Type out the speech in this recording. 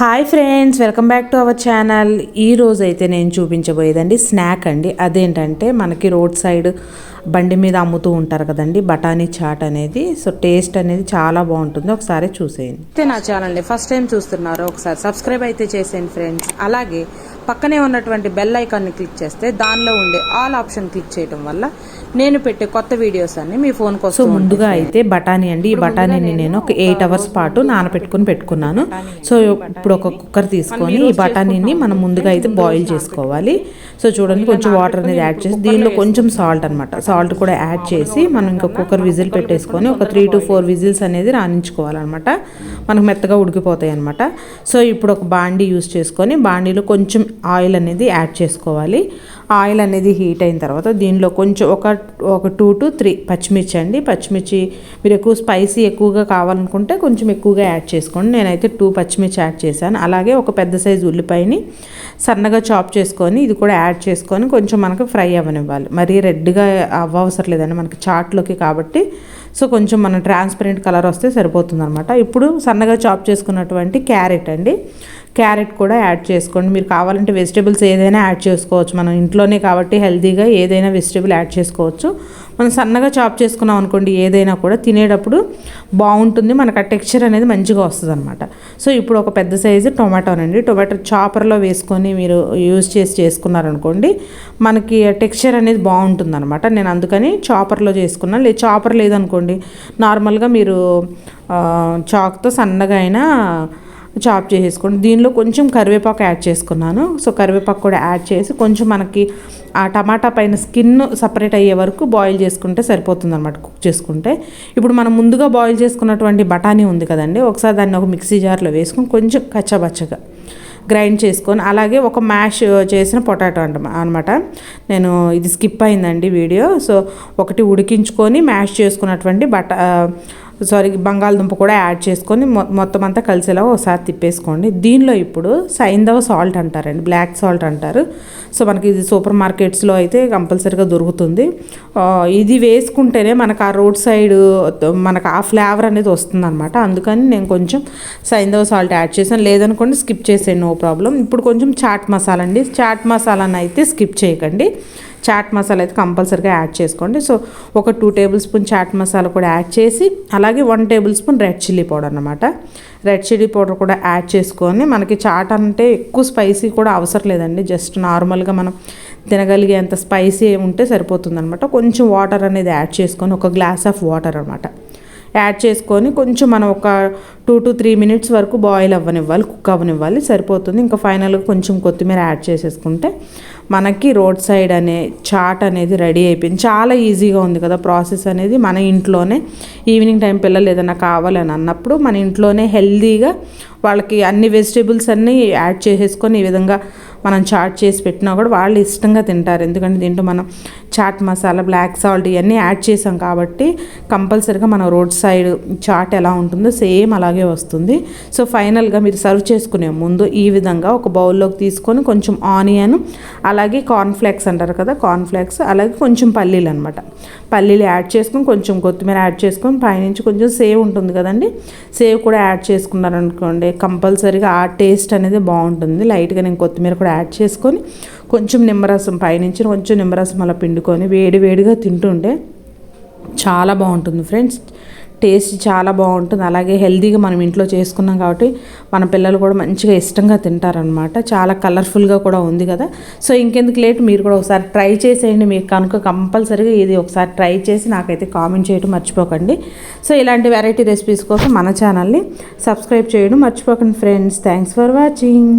Hi friends welcome back to our channel. ఈ రోజు అయితే నేను చూపించబోయేదండి స్నాక్ అండి. అదేంటంటే మనకి రోడ్ సైడ్ బండి మీద అమ్ముతూ ఉంటారు కదండి బఠానీ చాట్ అనేది. సో టేస్ట్ అనేది చాలా బాగుంటుంది. ఒకసారి చూసేయండి. అయితే నా ఛానల్ని ఫస్ట్ టైం చూస్తున్నారు ఒకసారి సబ్స్క్రైబ్ అయితే చేసేయండి ఫ్రెండ్స్. అలాగే పక్కనే ఉన్నటువంటి బెల్ ఐకాన్ని క్లిక్ చేస్తే దానిలో ఉండే ఆల్ ఆప్షన్ క్లిక్ చేయడం వల్ల నేను పెట్టే కొత్త వీడియోస్ అన్ని మీ ఫోన్ కోసం ముందుగా అయితే బఠానీ అండి. ఈ బఠానీని నేను ఒక ఎయిట్ అవర్స్ పాటు నానబెట్టుకుని పెట్టుకున్నాను. సో ఇప్పుడు ఒక కుక్కర్ తీసుకొని ఈ బఠానీని మనం ముందుగా అయితే బాయిల్ చేసుకోవాలి. సో చూడండి కొంచెం వాటర్ అనేది యాడ్ చేసి దీనిలో కొంచెం సాల్ట్ అనమాట సాల్ట్ కూడా యాడ్ చేసి మనం ఇంకా కుక్కర్ విజిల్ పెట్టేసుకొని ఒక త్రీ టు ఫోర్ విజిల్స్ అనేది రాణించుకోవాలన్నమాట. మనకు మెత్తగా ఉడికిపోతాయి అనమాట సో ఇప్పుడు ఒక బాండీ యూస్ చేసుకొని బాండీలో కొంచెం ఆయిల్ అనేది యాడ్ చేసుకోవాలి. ఆయిల్ అనేది హీట్ అయిన తర్వాత దీనిలో కొంచెం ఒక ఒక టూ టు త్రీ పచ్చిమిర్చి అండి. పచ్చిమిర్చి మీరు ఎక్కువ స్పైసీ ఎక్కువగా కావాలనుకుంటే కొంచెం ఎక్కువగా యాడ్ చేసుకోండి. నేనైతే టూ పచ్చిమిర్చి యాడ్ చేశాను. అలాగే ఒక పెద్ద సైజు ఉల్లిపాయని సన్నగా చాప్ చేసుకొని ఇది కూడా యాడ్ చేసుకొని కొంచెం మనకు ఫ్రై అవ్వనివ్వాలి. మరీ రెడ్గా అవ్వవసరం లేదండి. మనకి చాట్లోకి కాబట్టి సో కొంచెం మన ట్రాన్స్పరెంట్ కలర్ వస్తే సరిపోతుంది అనమాట ఇప్పుడు సన్నగా చాప్ చేసుకున్నటువంటి క్యారెట్ అండి. క్యారెట్ కూడా యాడ్ చేసుకోండి. మీరు కావాలంటే వెజిటేబుల్స్ ఏదైనా యాడ్ చేసుకోవచ్చు. మనం ఇంట్లోనే కాబట్టి హెల్తీగా ఏదైనా వెజిటేబుల్ యాడ్ చేసుకోవచ్చు. మనం సన్నగా చాప్ చేసుకున్నాం అనుకోండి ఏదైనా కూడా తినేటప్పుడు బాగుంటుంది. మనకు ఆ టెక్స్చర్ అనేది మంచిగా వస్తుంది అనమాట సో ఇప్పుడు ఒక పెద్ద సైజు టొమాటోనండి టొమాటో చాపర్లో వేసుకొని మీరు యూజ్ చేసి చేసుకున్నారనుకోండి మనకి టెక్స్చర్ అనేది బాగుంటుంది అనమాట నేను అందుకని చాపర్లో చేసుకున్నాను లేదు చాపర్ లేదనుకోండి నార్మల్గా మీరు చాక్తో సన్నగా అయినా చాప్ చేసేసుకోండి. దీనిలో కొంచెం కరివేపాకు యాడ్ చేసుకున్నాను. సో కరివేపాకు కూడా యాడ్ చేసి కొంచెం మనకి ఆ టమాటా పైన స్కిన్ సపరేట్ అయ్యే వరకు బాయిల్ చేసుకుంటే సరిపోతుంది అనమాట కుక్ చేసుకుంటే. ఇప్పుడు మనం ముందుగా బాయిల్ చేసుకున్నటువంటి బఠానీ ఉంది కదండి ఒకసారి దాన్ని ఒక మిక్సీ జార్లో వేసుకొని కొంచెం కచ్చబచ్చగా గ్రైండ్ చేసుకొని అలాగే ఒక మ్యాష్ చేసిన పొటాటో అంట అనమాట నేను ఇది స్కిప్ అయిందండి వీడియో. సో ఒకటి ఉడికించుకొని మ్యాష్ చేసుకున్నటువంటి బట సారీ బంగాళదుంప కూడా యాడ్ చేసుకొని మొత్తం అంతా కలిసేలా ఒకసారి తిప్పేసుకోండి. దీనిలో ఇప్పుడు సైంధవ సాల్ట్ అంటారండి బ్లాక్ సాల్ట్ అంటారు. సో మనకి ఇది సూపర్ మార్కెట్స్లో అయితే కంపల్సరీగా దొరుకుతుంది. ఇది వేసుకుంటేనే మనకు ఆ రోడ్ సైడ్ మనకు ఆ ఫ్లేవర్ అనేది వస్తుందన్నమాట. అందుకని నేను కొంచెం సైందవ సాల్ట్ యాడ్ చేశాను. లేదనుకోండి స్కిప్ చేసేయండి నో ప్రాబ్లం. ఇప్పుడు కొంచెం చాట్ మసాలా అండి. చాట్ మసాలాను అయితే స్కిప్ చేయకండి. చాట్ మసాలా అయితే కంపల్సరీగా యాడ్ చేసుకోండి. సో ఒక two tablespoon chaat masala కూడా యాడ్ చేసి అలా అలాగే one tablespoon red chilli powder అనమాట రెడ్ చిల్లీ పౌడర్ కూడా యాడ్ చేసుకొని మనకి చాట్ అంటే ఎక్కువ స్పైసీ కూడా అవసరం లేదండి. జస్ట్ నార్మల్గా మనం తినగలిగేంత స్పైసీ ఉంటే సరిపోతుంది అనమాట కొంచెం వాటర్ అనేది యాడ్ చేసుకొని ఒక గ్లాస్ ఆఫ్ వాటర్ అనమాట యాడ్ చేసుకొని కొంచెం మనం ఒక టూ టు త్రీ మినిట్స్ వరకు బాయిల్ అవ్వనివ్వాలి కుక్ అవ్వనివ్వాలి సరిపోతుంది. ఇంకా ఫైనల్గా కొంచెం కొత్తిమీర యాడ్ చేసేసుకుంటే మనకి రోడ్ సైడ్ అనే చాట్ అనేది రెడీ అయిపోయింది. చాలా ఈజీగా ఉంది కదా ప్రాసెస్ అనేది మన ఇంట్లోనే. ఈవినింగ్ టైం పిల్లలు ఏదైనా కావాలని అన్నప్పుడు మన ఇంట్లోనే హెల్దీగా వాళ్ళకి అన్ని వెజిటేబుల్స్ అన్నీ యాడ్ చేసేసుకొని ఈ విధంగా మనం చాట్ చేసి పెట్టినా కూడా వాళ్ళు ఇష్టంగా తింటారు. ఎందుకంటే దీంట్లో మనం చాట్ మసాలా బ్లాక్ సాల్ట్ ఇవన్నీ యాడ్ చేసాం కాబట్టి కంపల్సరీగా మన రోడ్ సైడ్ చాట్ ఎలా ఉంటుందో సేమ్ అలాగే వస్తుంది. సో ఫైనల్గా మీరు సర్వ్ చేసుకునే ముందు ఈ విధంగా ఒక బౌల్లోకి తీసుకొని కొంచెం ఆనియన్ అలా అలాగే కార్న్ఫ్లేక్స్ అంటారు కదా కార్న్ఫ్లేక్స్ అలాగే కొంచెం పల్లీలు అనమాట పల్లీలు యాడ్ చేసుకొని కొంచెం కొత్తిమీర యాడ్ చేసుకొని పైనుంచి కొంచెం సేవ్ ఉంటుంది కదండి. సేవ్ కూడా యాడ్ చేసుకున్నారనుకోండి కంపల్సరీగా ఆ టేస్ట్ అనేది బాగుంటుంది. లైట్గా నేను కొత్తిమీర కూడా యాడ్ చేసుకొని కొంచెం నిమ్మరసం పైనుంచి కొంచెం నిమ్మరసం అలా పిండుకొని వేడి వేడిగా తింటుంటే చాలా బాగుంటుంది ఫ్రెండ్స్ టేస్ట్ చాలా బాగుంటుంది. అలాగే హెల్తీగా మనం ఇంట్లో చేసుకున్నాం కాబట్టి మన పిల్లలు కూడా మంచిగా ఇష్టంగా తింటారనమాట చాలా కలర్ఫుల్గా కూడా ఉంది కదా. సో ఇంకెందుకు లేట్? మీరు కూడా ఒకసారి ట్రై చేసేయండి. మీకు కనుక కంపల్సరీగా ఇది ఒకసారి ట్రై చేసి నాకైతే కామెంట్ చేయడం మర్చిపోకండి. సో ఇలాంటి వెరైటీ రెసిపీస్ కోసం మన ఛానల్ని సబ్స్క్రైబ్ చేయడం మర్చిపోకండి ఫ్రెండ్స్. Thanks for watching.